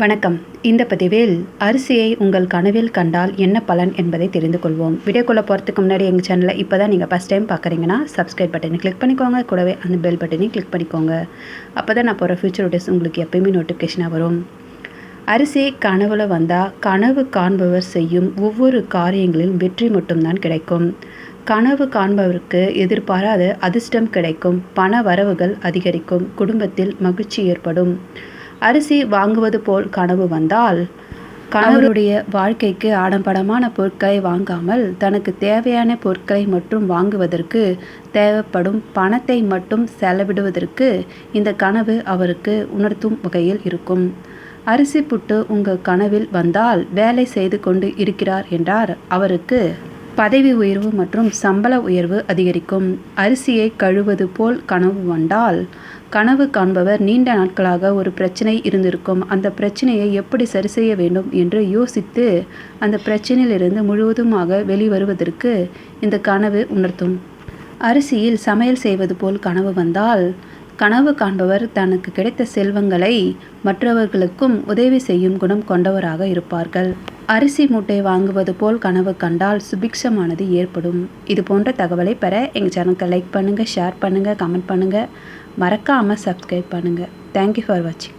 வணக்கம். இந்த பதிவில் அரிசியை உங்கள் கனவில் கண்டால் என்ன பலன் என்பதை தெரிந்து கொள்வோம். வீடியோக்குள்ளே போகிறதுக்கு முன்னாடி எங்கள் சேனலை இப்போ தான் நீங்கள் ஃபஸ்ட் டைம் பார்க்குறீங்கன்னா சப்ஸ்கிரைப் பட்டனை கிளிக் பண்ணிக்கோங்க. கூடவே அந்த பெல் பட்டனையும் கிளிக் பண்ணிக்கோங்க. அப்போ தான் நான் போகிற ஃபியூச்சர் வீடியோஸ் உங்களுக்கு எப்பயுமே நோட்டிஃபிகேஷனாக வரும். அரிசி கனவுல வந்தால் கனவு காண்பவர் செய்யும் ஒவ்வொரு காரியங்களிலும் வெற்றி மட்டும்தான் கிடைக்கும். கனவு காண்பவருக்கு எதிர்பாராத அதிர்ஷ்டம் கிடைக்கும். பண வரவுகள் அதிகரிக்கும். குடும்பத்தில் மகிழ்ச்சி ஏற்படும். அரிசி வாங்குவது போல் கனவு வந்தால் கணவருடைய வாழ்க்கைக்கு ஆடம்பரமான பொருட்களை வாங்காமல் தனக்கு தேவையான பொருட்களை மட்டும் வாங்குவதற்கு தேவைப்படும் பணத்தை மட்டும் செலவிடுவதற்கு இந்த கனவு அவருக்கு உணர்த்தும் வகையில் இருக்கும். அரிசி புட்டு உங்கள் கனவில் வந்தால் வேலை செய்து கொண்டு இருக்கிறார் என்றார். அவருக்கு பதவி உயர்வு மற்றும் சம்பள உயர்வு அதிகரிக்கும். அரிசியை கழுவது போல் கனவு வந்தால் கனவு காண்பவர் நீண்ட நாட்களாக ஒரு பிரச்சனை இருந்திருக்கும். அந்த பிரச்சனையை எப்படி சரி செய்ய வேண்டும் என்று யோசித்து அந்த பிரச்சனையிலிருந்து முழுவதுமாக வெளிவருவதற்கு இந்த கனவு உணர்த்தும். அரிசியில் சமையல் செய்வது போல் கனவு வந்தால் கனவு காண்பவர் தனக்கு கிடைத்த செல்வங்களை மற்றவர்களுக்கும் உதவி செய்யும் குணம் கொண்டவராக இருப்பார்கள். அரிசி மூட்டை வாங்குவது போல் கனவு கண்டால் சுபிக்ஷமானது ஏற்படும். இது போன்ற தகவலை பெற எங்கள் சேனலுக்கு லைக் பண்ணுங்கள் ஷேர் பண்ணுங்கள் கமெண்ட் பண்ணுங்கள் மறக்காமல் சப்ஸ்கிரைப் பண்ணுங்கள் தேங்க்யூ ஃபார் வாட்சிங்